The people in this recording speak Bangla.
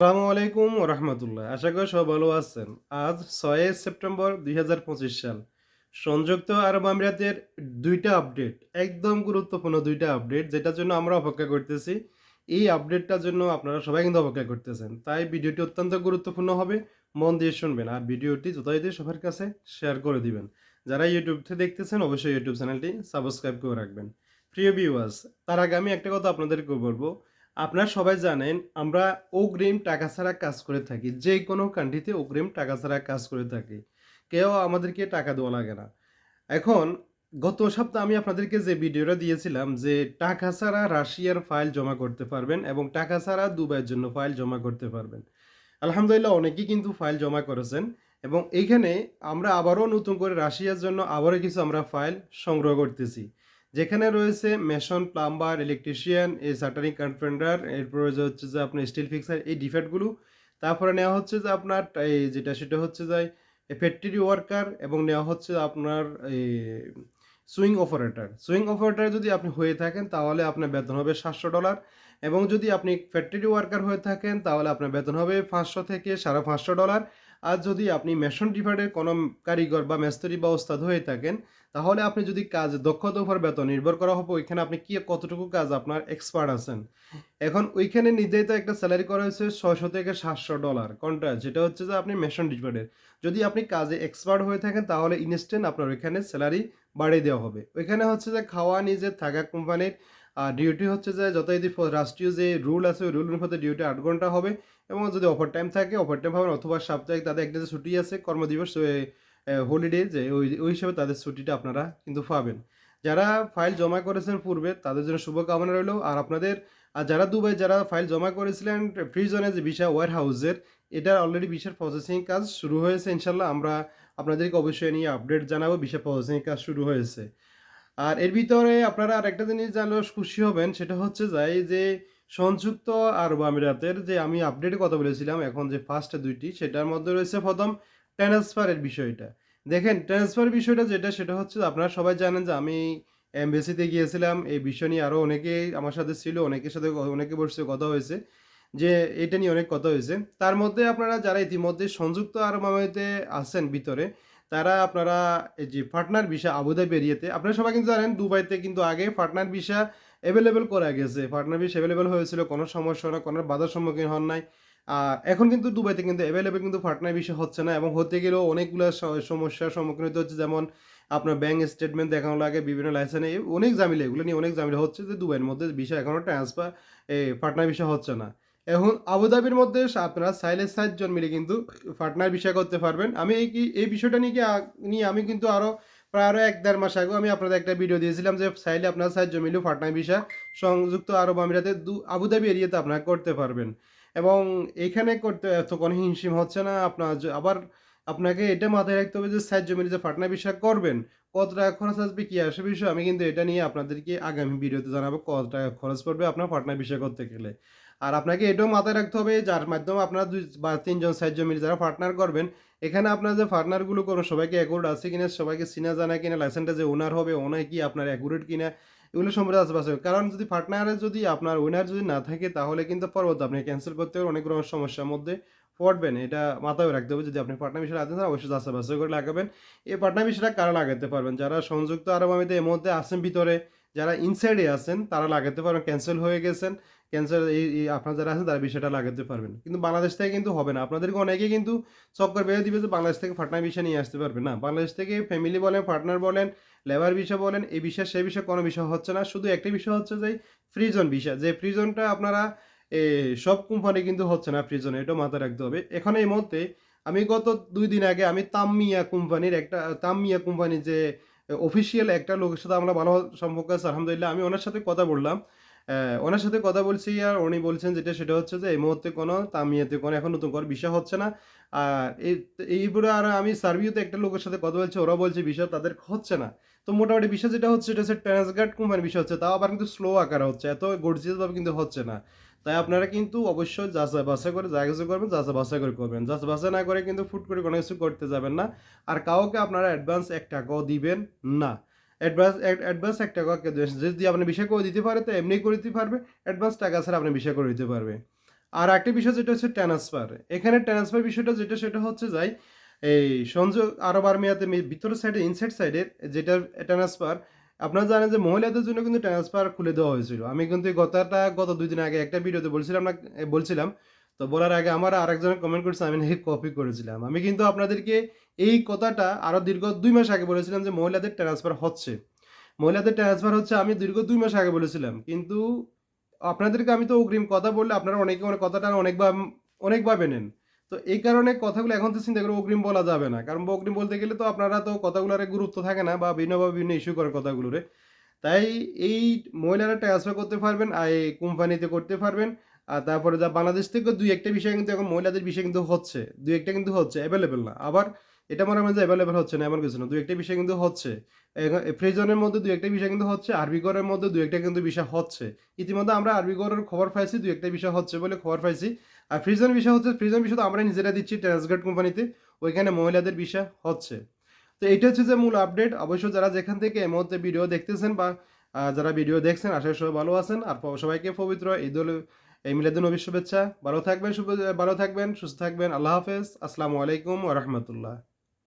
আসসালামু আলাইকুম রহমতুল্লাহ। আশা করি সব ভালো আছেন। আজ ছয় সেপ্টেম্বর দুই হাজার পঁচিশ সাল। সংযুক্ত আরব আমিরাতের দুইটা আপডেট, একদম গুরুত্বপূর্ণ দুইটা আপডেট, যেটার জন্য আমরা অপেক্ষা করতেছি। এই আপডেটটার জন্য আপনারা সবাই কিন্তু অপেক্ষা করতেছেন। তাই ভিডিওটি অত্যন্ত গুরুত্বপূর্ণ হবে, মন দিয়ে শুনবেন। আর ভিডিওটি যথাযথ সবার কাছে শেয়ার করে দিবেন। যারা ইউটিউব থেকে দেখতেছেন, অবশ্যই ইউটিউব চ্যানেলটি সাবস্ক্রাইব করে রাখবেন। প্রিয় ভিউয়ার্স তার আগে আমি একটা কথা আপনাদেরকে বলব। আপনারা সবাই জানেন, আমরা অগ্রিম টাকা ছাড়া কাজ করে থাকি। যে কোনো কান্ট্রিতে অগ্রিম টাকা ছাড়া কাজ করে থাকি। কেউ আমাদেরকে টাকা দেওয়া লাগে না। এখন, গত সপ্তাহে আমি আপনাদেরকে যে ভিডিওটা দিয়েছিলাম যে টাকা ছাড়া রাশিয়ার ফাইল জমা করতে পারবেন এবং টাকা ছাড়া দুবাইয়ের জন্য ফাইল জমা করতে পারবেন। আলহামদুলিল্লাহ অনেকেই কিন্তু ফাইল জমা করেছেন এবং এইখানে আমরা আবারও নতুন করে রাশিয়ার জন্য আবারও কিছু আমরা ফাইল সংগ্রহ করতেছি। যেখানে রয়েছে মেশন, প্লাম্বার, ইলেকট্রিশিয়ান, এই সাটারিং কার্পেন্টার এরপরে হচ্ছে যে আপনার স্টিল ফিক্সার, এই ডিফেক্টগুলো। তারপরে নেওয়া হচ্ছে যে আপনার, এই যেটা সেটা হচ্ছে যে ফ্যাক্টরি ওয়ার্কার এবং নেওয়া হচ্ছে আপনার এই সুইং অপারেটর। সুইং অপারেটর যদি আপনি হয়ে থাকেন, তাহলে আপনার বেতন হবে সাতশো ডলার। এবং যদি আপনি ফ্যাক্টরি ওয়ার্কার হয়ে থাকেন, তাহলে আপনার বেতন হবে পাঁচশো থেকে সাড়ে পাঁচশো ডলার। আর যদি আপনি মেশন ডিপার্টের কোনো কারিগর বা মেস্তরি বা ওস্তাদ হয়ে থাকেন, তাহলে আপনি যদি কাজ দক্ষতার উপর বেতন নির্ভর করা হবে, ওইখানে আপনি কি, কতটুকু কাজ আপনার এক্সপার্ট আছেন? এখন ওইখানে নির্ধারিত একটা স্যালারি করা হয়েছে ছয়শো থেকে সাতশো ডলার কন্ট্রাক্ট যেটা হচ্ছে যে আপনি মেশন ডিপার্টের যদি আপনি কাজে এক্সপার্ট হয়ে থাকেন, তাহলে ইনস্ট্যান্ট আপনার ওইখানে স্যালারি বাড়িয়ে দেওয়া হবে। ওইখানে হচ্ছে যে খাওয়া নিজে থাকা কোম্পানির আর ডিউটি হচ্ছে যে যথাযথ রাষ্ট্রীয় যে রুল আছে, ওই রুল অনুপাতে ডিউটি আট ঘণ্টা হবে। এবং যদি ওভার টাইম থাকে ওভার টাইম পাবেন অথবা সাপ্তাহিক তাদের একটা যে ছুটি আছে, কর্মদিবস হলিডে যে ওই ওই হিসাবে তাদের ছুটিটা আপনারা কিন্তু পাবেন। যারা ফাইল জমা করেছেন পূর্বে, তাদের জন্য শুভকামনা রইল। আর আপনাদের, আর যারা দুবাই, যারা ফাইল জমা করেছিলেন ফ্রিজনে যে ভিসা ওয়ার হাউসের এটার অলরেডি ভিসার প্রসেসিং কাজ শুরু হয়েছে ইনশাল্লাহ আমরা আপনাদেরকে অবশ্যই নিয়ে আপডেট জানাব ভিসা প্রসেসিং কাজ শুরু হয়েছে। আর এর ভিতরে আপনারা আরেকটা জিনিস জানলেও খুশি হবেন, সেটা হচ্ছে যাই যে সংযুক্ত আরব আমিরাতের যে আমি আপডেটে কথা বলেছিলাম, এখন যে ফার্স্ট দুইটি, সেটার মধ্যে রয়েছে প্রথম ট্রান্সফারের বিষয়টা। দেখেন ট্রান্সফার বিষয়টা যেটা, সেটা হচ্ছে আপনারা সবাই জানেন যে আমি এমবেসিতে গিয়েছিলাম, এই বিষয় নিয়ে আরও অনেকেই আমার সাথে ছিল অনেকের সাথে অনেকে বসে কথা হয়েছে, যে এটা নিয়ে অনেক কথা হয়েছে। তার মধ্যে আপনারা যারা ইতিমধ্যে সংযুক্ত আরব আমিরাতে আছেন ভিতরে তারা আপনারা এই যে পার্টনার ভিসা আবুধাবি এরিয়াতে, আপনারা সবাই কিন্তু জানেন, দুবাইতে কিন্তু আগে পার্টনার ভিসা অ্যাভেলেবেল করা গেছে। পার্টনার ভিসা অ্যাভেলেবেল হয়েছিল, কোনো সমস্যা না, কোনো বাধার সম্মুখীন হন নাই। আর এখন কিন্তু দুবাইতে কিন্তু অ্যাভেলেবেল কিন্তু পার্টনার বিষয় হচ্ছে না এবং হতে গেলেও অনেকগুলো সমস্যার সম্মুখীন হতে হচ্ছে। যেমন আপনার ব্যাংক স্টেটমেন্ট দেখানো লাগে, বিভিন্ন লাইসেন্স অনেক জামিলা এগুলো নিয়ে অনেক জামিলা হচ্ছে যে দুবাইয়ের মধ্যে বিষয় এখনও ট্রান্সফার পার্টনার ভিসা হচ্ছে না। এখন আবুধাবির মধ্যে আপনারা সাইলের সাতজন মিলে কিন্তু পার্টনার বিষয় করতে পারবেন। আমি এই কি এই বিষয়টা নিয়ে নিয়ে আমি কিন্তু আরও প্রায় আরও এক দেড় মাস আগেও আমি আপনাদের একটা ভিডিও দিয়েছিলাম যে সাইলে আপনারা সাতজন মিলে পার্টনার বিষয় সংযুক্ত আরব আমিরাতে দু আবুধাবি এরিয়াতে আপনারা করতে পারবেন। এবং এখানে করতে এত কোনো হিমশিম হচ্ছে না, আপনার আবার আপনাকে এটা মাথায় রাখতে হবে যে সাহায্য মিলে যে পার্টনার বিষয় করবেন, কত টাকা খরচ আসবে, কী আসবে বিষয়, আমি কিন্তু এটা নিয়ে আপনাদেরকে আগামী ভিডিওতে জানাব কত টাকা খরচ পড়বে আপনার পার্টনার বিষয় করতে গেলে। আর আপনাকে এটাও মাথায় রাখতে হবে, যার মাধ্যমে আপনারা দুই বা তিনজন, চারজন মিলে যারা পার্টনার করবেন, এখানে আপনার যে পার্টনারগুলো করুন, সবাইকে অ্যাকুরেট আছে কিনা, সবাইকে চিনা জানা কিনা লাইসেন্সটা যে ওনার হবে ওনার কি, আপনার অ্যাকুরেট কিনা, এগুলো সম্পর্কে আশেপাশে। কারণ যদি পার্টনারে যদি আপনার ওনার যদি না থাকে, তাহলে কিন্তু পরবর্তী আপনি ক্যান্সেল করতে হবে অনেক রকম সমস্যার মধ্যে পড়বেন। এটা মাথায় রাখতে হবে, যদি আপনি পার্টনার বিষয়ে চান অবশ্যই বাছাই করে লাগাবেন। এই পার্টনার বিষয়টা কারা লাগাতে পারবেন? যারা সংযুক্ত আরব আমিতে এর মধ্যে আছেন ভিতরে যারা ইনসাইডে আছেন, তারা লাগাতে পারবেন ক্যান্সেল হয়ে গেছেন ক্যান্সেল এই আপনার যারা আছেন, তারা বিষয়টা লাগাতে পারবেন। কিন্তু বাংলাদেশ থেকে কিন্তু হবে না। আপনাদেরকে অনেকে কিন্তু চক্কর বেঁধে দিবে যে বাংলাদেশ থেকে পার্টনার বিষয় নিয়ে আসতে পারবে না। বাংলাদেশ থেকে ফ্যামিলি বলেন পার্টনার বলেন লেবার বিষয় বলেন, এই বিষয়, সেই বিষয়ে কোনো বিষয় হচ্ছে না। শুধু একটি বিষয় হচ্ছে যে ফ্রিজন বিষয়। যে ফ্রিজনটা আপনারা সব কোম্পানি কিন্তু হচ্ছে না ফ্রিজন এটাও মাথায় রাখতে হবে। এখন এই মুহূর্তে আমি গত দুই দিন আগে আমি তাম্মিয়া কোম্পানির একটা, তাম্মিয়া কোম্পানির যে অফিসিয়াল একটা লোকের সাথে আমরা ভালো সম্পর্ক আছে, আলহামদুলিল্লাহ। আমি ওনার সাথে কথা বললাম। ওনার সাথে কথা বলছি আর উনি বলছেন যেটা, সেটা হচ্ছে যে এই মুহূর্তে কোনো তামিয়াতে কোনো এখন নতুন কোনো বিষয় হচ্ছে না। আর এই এইগুলো আর আমি সার্বিওতে একটা লোকের সাথে কথা বলছি ওরা বলছে বিষয় তাদের হচ্ছে না। তো মোটামুটি বিষয় যেটা হচ্ছে, সেটা হচ্ছে ট্রান্সগার্ড কোম্পানির বিষয় হচ্ছে, তাও আবার কিন্তু স্লো আকারে হচ্ছে, এত গর্জিয়াসভাবে কিন্তু হচ্ছে না। তাই আপনারা কিন্তু অবশ্যই যাচাই বাছাই করে, যা কিছু করবেন যাচাই বাছাই করে করবেন। যাচাই বাছাই না করে কিন্তু ফুট করে কোনো কিছু করতে যাবেন না। আর কাউকে আপনারা অ্যাডভান্স এক টাকাও দিবেন না। অ্যাডভান্স অ্যাডভান্স এক টাকা যদি আপনি বিষয় করে দিতে পারে তো এমনি করে দিতে পারবে। অ্যাডভান্স টাকা ছাড়া আপনি বিষয় করে দিতে পারবে আর একটা বিষয় যেটা হচ্ছে ট্রান্সফার এখানে ট্রান্সফার বিষয়টা যেটা, সেটা হচ্ছে যাই, এই সংযোগ আরব আর্মিয়াতে ভিতরের সাইডে ইনসাইড সাইডের যেটা ট্রান্সফার আপনারা জানেন যে মহিলাদের জন্য কিন্তু ট্রান্সফার খুলে দেওয়া হয়েছিল। আমি কিন্তু এই গতটা গত দুই দিন আগে একটা ভিডিওতে বলছিলাম না বলছিলাম। তো বলার আগে আমার আরেকজন কমেন্ট করেছে, আমি নাকি কপি করেছিলাম। আমি কিন্তু আপনাদেরকে এই কথাটা আরও দীর্ঘ দুই মাস আগে বলেছিলাম যে মহিলাদের ট্রান্সফার হচ্ছে। মহিলাদের ট্রান্সফার হচ্ছে আমি দীর্ঘ দুই মাস আগে বলেছিলাম। কিন্তু আপনাদেরকে আমি তো অগ্রিম কথা বললে আপনারা অনেকে অনেক কথাটা অনেকবার, অনেকভাবে নেন। তো এই কারণে কথাগুলো এখন তো চিন্তা করে অগ্রিম বলা যাবে না। কারণ অগ্রিম বলতে গেলে তো আপনারা তো কথাগুলোর গুরুত্ব থাকে না বা বিভিন্নভাবে বিভিন্ন ইস্যু করেন কথাগুলোরে। তাই এই মহিলারা ট্রান্সফার করতে পারবেন আর এই কোম্পানিতে করতে পারবেন। আর তারপরে যা বাংলাদেশ থেকে দুই একটা বিষয় কিন্তু এখন মহিলাদের বিষয় কিন্তু হচ্ছে। দুই একটা কিন্তু হচ্ছে অ্যাভেলেবেল না। আবার এটা মনে হয় যে অ্যাভেলেবেল হচ্ছে না, এমন কিছু না। দুই একটা বিষয় কিন্তু হচ্ছে। ফ্রিজনের মধ্যে দুই একটা বিষয় কিন্তু হচ্ছে আরবিগড়ের মধ্যে দুই একটা কিন্তু বিষয় হচ্ছে। ইতিমধ্যে আমরা আরবিগড়ের খবর পাইছি, দুই একটা বিষয় হচ্ছে বলে খবর পাইছি। আর ফ্রিজন ভিসা হচ্ছে ফ্রিজন ভিসা তো আমরা নিজেরা দিচ্ছি ট্রান্সগার্ড কোম্পানিতে, ওইখানে মহিলাদের ভিসা হচ্ছে। তো এটা হচ্ছে যে মূল আপডেট অবশ্য যারা যেখান থেকে এই মুহূর্তে ভিডিও দেখতেছেন বা যারা ভিডিও দেখছেন, আশা সবাই ভালো আছেন। আর সবাইকে পবিত্র ঈদ উল, এই মিলাদুল নবীর শুভেচ্ছা। ভালো থাকবেন শুভ ভালো থাকবেন, সুস্থ থাকবেন। আল্লাহ হাফেজ। আসসালামু আলাইকুম ওরহমতুল্লাহ